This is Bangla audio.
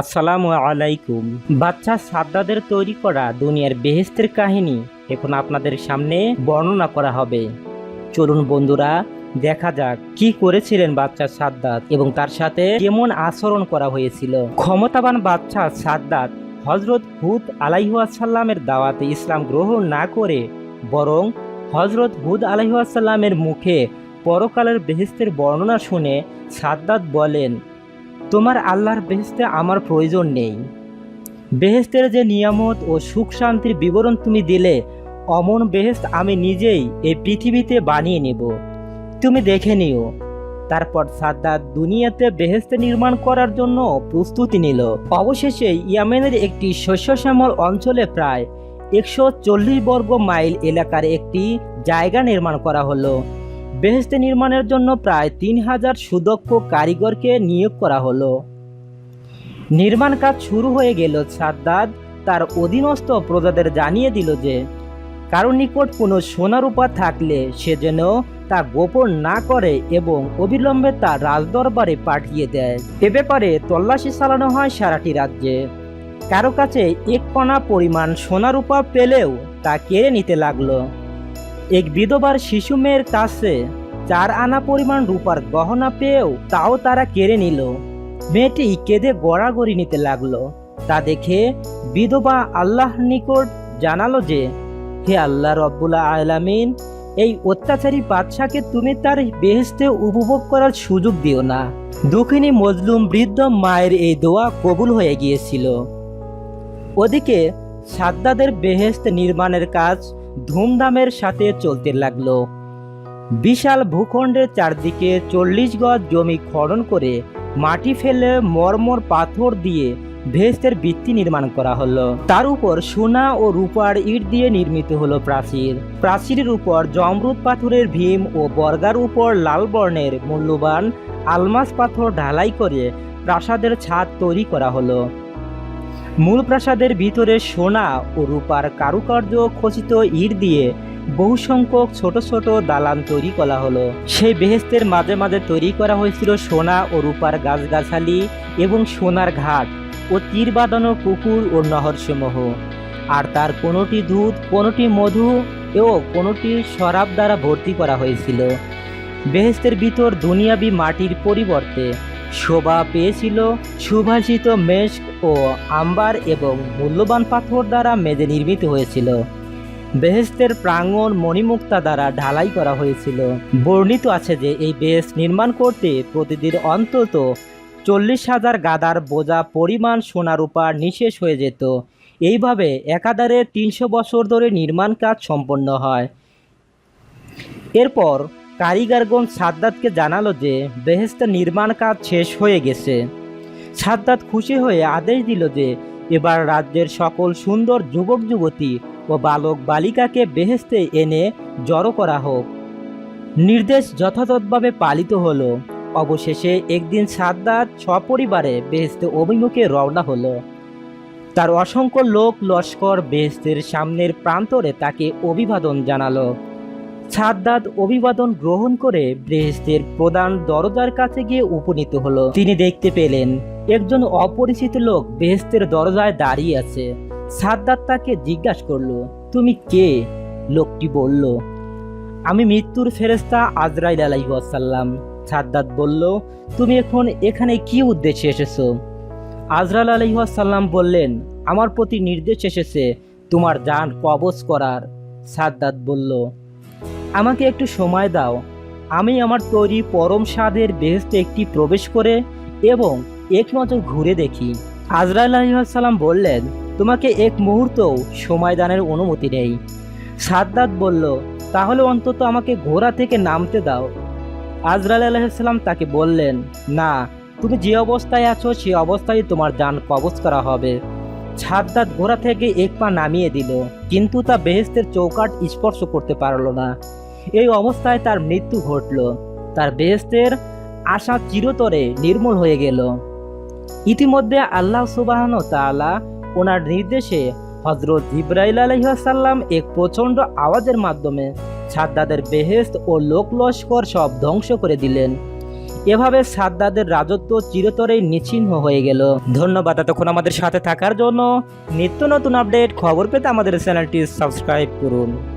আসসালামু আলাইকুম। বাচ্চা সাদ্দাদের তৈরি করা দুনিয়ার বেহেস্তের কাহিনী এখন আপনাদের সামনে বর্ণনা করা হবে। চলুন বন্ধুরা, দেখা যাক কি করেছিলেন বাচ্চা সাদ্দাত এবং তার সাথে কেমন আচরণ করা হয়েছিল। ক্ষমতাবান বাচ্চা সাদ্দাত হজরত হুদ আলাইহাসাল্লামের দাওয়াতে ইসলাম গ্রহণ না করে বরং হজরত হুদ আলাইহাসাল্লামের মুখে পরকালের বেহেস্তের বর্ণনা শুনে সাদ্দাত বলেন তোমার আল্লাহর বেহেস্তে আমার প্রয়োজন নেই। বেহেস্তের যে নিয়ামত ও সুখ শান্তির বিবরণ তুমি দিলে, অমন বেহেস্ত আমি নিজেই এই পৃথিবীতে বানিয়ে নেব। তুমি দেখে নিও। তারপর সাদ্দাত দুনিয়াতে বেহেস্তে নির্মাণ করার জন্য প্রস্তুতি নিল। অবশেষে ইয়ামেনের একটি শস্যশ্যামল অঞ্চলে প্রায় একশো চল্লিশ বর্গ মাইল এলাকার একটি জায়গা নির্মাণ করা হলো। বেহেস্তে নির্মাণের জন্য প্রায় তিন হাজার সুদক্ষ কারিগরকে নিয়োগ করা হলো। নির্মাণ কাজ শুরু হয়ে গেল সাদ্দাদ তার অধীনস্থ প্রজাদের জানিয়ে দিল যে, কারও নিকট কোনো সোনারূপা থাকলে সে যেন তা গোপন না করে এবং অবিলম্বে তা রাজদরবারে পাঠিয়ে দেয়। এ ব্যাপারে তল্লাশি চালানো হয় সারাটি রাজ্যে। কারও কাছে এক কণা পরিমাণ সোনারূপা পেলেও তা কেড়ে নিতে লাগল। এক বিধবার শিশু মেয়ের কাছে চার আনা পরিমাণ রূপার গহনা পেয়েও তাও তারা কেড়ে নিল। মেয়েটি কেঁদে গড়াগড়ি নিতে লাগল। তা দেখে বিধবা আল্লাহ নিকট জানালো যে, হে আল্লাহ রব্বুল্লা আলামিন, এই অত্যাচারী বাদশাকে তুমি তার বেহেস্তে উপভোগ করার সুযোগ দিও না। দুঃখিনী মজলুম বৃদ্ধ মায়ের এই দোয়া কবুল হয়ে গিয়েছিল। ওদিকে সাদ্দাদের বেহেস্ত নির্মাণের কাজ ধুমধামের সাথে চলতে লাগল। বিশাল ভূখণ্ডের চারদিকে চল্লিশ গজ জমি খনন করে মাটি ফেলে মরমর পাথর দিয়ে ভেস্তের ভিত্তি নির্মাণ করা হলো। তার উপর সোনা ও রূপার ইট দিয়ে নির্মিত হলো প্রাচীর। প্রাচীরের উপর জমরুদ পাথরের ভীম ও বর্গার উপর লাল বর্ণের মূল্যবান আলমাস পাথর ঢালাই করে প্রাসাদের ছাদ তৈরি করা হলো। মূল প্রাসাদের ভিতরে সোনা ও রূপার কারুকার্য খচিত ইট দিয়ে বহু সংখ্যক ছোট ছোট দালান তৈরি করা হলো। সেই বেহেস্তের মাঝে মাঝে তৈরি করা হয়েছিল সোনা ও রূপার গাছগাছালি এবং সোনার ঘাট ও তীর বাঁধানো পুকুর ও নহরসমূহ। আর তার কোনোটি দুধ, কোনোটি মধু ও কোনোটি শরাব দ্বারা ভর্তি করা হয়েছিল। বেহেস্তের ভিতর দুনিয়াবি মাটির পরিবর্তে শোভা পেয়েছিল সুভাষিত মেস্ক ও আম্বার এবং মূল্যবান পাথর দ্বারা মেজে নির্মিত হয়েছিল। বেহেস্তের প্রাঙ্গণ মণিমুক্তা দ্বারা ঢালাই করা হয়েছিল। বর্ণিত আছে যে এই বেহেস্ত নির্মাণ করতে প্রতিদিন অন্তত চল্লিশ হাজার গাদার বোঝা পরিমাণ সোনারূপা নিঃশেষ হয়ে যেত। এইভাবে একাধারে তিনশো বছর ধরে নির্মাণ কাজ সম্পন্ন হয়। এরপর কারিগরগণ সাদ্দাতকে জানালো যে বেহেস্তের নির্মাণ কাজ শেষ হয়ে গেছে। সাদ্দাত খুশি হয়ে আদেশ দিল যে, এবার রাজ্যের সকল সুন্দর যুবক, যুবতী ও বালক, বালিকাকে বেহেস্তে এনে জড়ো করা হোক। নির্দেশ যথাযথভাবে পালিত হলো। অবশেষে একদিন সাদ্দাত সপরিবারে বেহেস্তে অভিমুখে রওনা হলো। তার অসংখ্য লোক, লস্কর বেহেস্তের সামনের প্রান্তরে তাকে অভিবাদন জানালো। সাদ্দাত অভিবাদন গ্রহণ করে বেহেস্তের প্রধান দরজার কাছে গিয়ে উপনীত হলো। তিনি দেখতে পেলেন, একজন অপরিচিত লোক বেহেস্তের দরজায় দাঁড়িয়ে আছে। সাদ্দাত তাকে জিজ্ঞাসা করল, তুমি কে? লোকটি বলল, আমি মৃত্যুর ফেরেস্তা আজরাইল আলাইসাল্লাম সাদ্দাত বলল, তুমি এখন এখানে কি উদ্দেশ্যে এসেছ? আজরাল আলাইসাল্লাম বললেন, আমার প্রতি নির্দেশ এসেছে তোমার যান কবজ করার। সাদ্দাত বলল আমাকে একটু সময় দাও। আমি আমার তৈরি পরম স্বাদের বেহেস্তে একটি প্রবেশ করে এবং এক নজর ঘুরে দেখি। আজরাইল আলাইসাল্লাম বললেন, তোমাকে এক মুহূর্তও সময় দানের অনুমতি নেই। সাদ্দাত বলল, তাহলে অন্তত আমাকে ঘোড়া থেকে নামতে দাও। আজরাল আলাইসাল্লাম তাকে বললেন, না, তুমি যে অবস্থায় আছো, সে অবস্থায় তোমার যান কবচ করা হবে। সাদ্দাত ঘোড়া থেকে এক পা নামিয়ে দিল, কিন্তু তা বেহেস্তের চৌকাট স্পর্শ করতে পারল না। এই অবস্থায় তার মৃত্যু ঘটল। তার বেহেস্তের আশা চিরতরে নির্মূল হয়ে গেল। ইতিমধ্যে আল্লাহ সুবাহন তালা ওনার নির্দেশে হজরত ইব্রাহিল আলহিহাসাল্লাম এক প্রচণ্ড আওয়াজের মাধ্যমে সাদ্দাদের বেহেস্ত ও লোক লস্কর সব ধ্বংস করে দিলেন। এভাবে সাদ্দাদের রাজত্ব চিরতরেই নিচ্ছিন্ন হয়ে গেল। ধন্যবাদ এতক্ষণ আমাদের সাথে থাকার জন্য। নিত্য নতুন আপডেট খবর পেতে আমাদের চ্যানেলটি সাবস্ক্রাইব করুন।